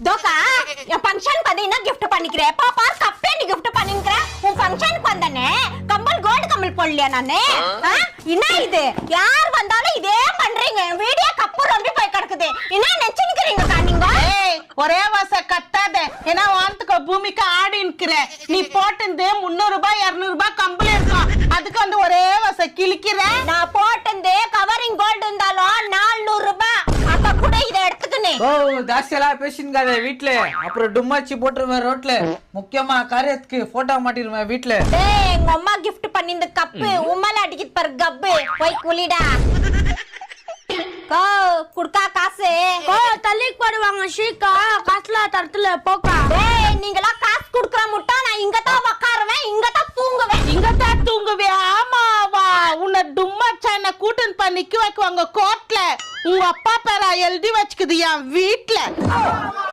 தோக்கா என் ஃபங்க்ஷனுக்கு வந்து என்ன gift பண்ணிக்கிறேன் பாப்பா கப்பே நீ gift பண்ணிக்கிறேன் உன் ஃபங்க்ஷனுக்கு வந்தனே கம்பல் கோல்டு கம்பல் போடலையா நானு? என்ன இது? யார் வந்தாலும் இதே பண்றீங்க. வீடியோ கப்பு ரொம்ப போய் கிடக்குது. என்ன நினைச்சுக்கிறீங்க நீங்க? ஒரே வாச கத்தாத. ஏன்னா வானத்துக்கு பூமிக்கு ஆடி நிக்கிற. நீ போட்டிருந்து முன்னூறு ரூபாய் இருநூறு ரூபாய் கம்பளி இருக்கும் அதுக்கு வந்து ஒரே வாச கிழிக்கிற. நான் போட்டது ஓ ஜாஸ்தியெல்லாம் பேசினுக்காத வீட்ல. அப்புறம் டும்மாச்சி போட்டுருவேன் ரோட்ல. முக்கியமா காரியத்துக்கு போட்டோ மாட்டிருவேன் வீட்ல. டேய் எங்க அம்மா gift பண்ணிந்த கப்பு உம்மால அடிக்கிது பாரு கப்பு போய் குளிடா. கோ குடுக்கா காசு. ஓ தள்ளிக்கு போடுவாங்க ஷீக்கா காசுல தரத்துல போக்கா. டேய் நீங்களா காசு குடுக்குற முட்டா நான் இங்க தான் கூட்டன் பண்ணி நிக்க வைக்குவாங்க கோர்ட்ல உங்க அப்பா பேரா எழுதி வச்சுக்குது என் வீட்ல.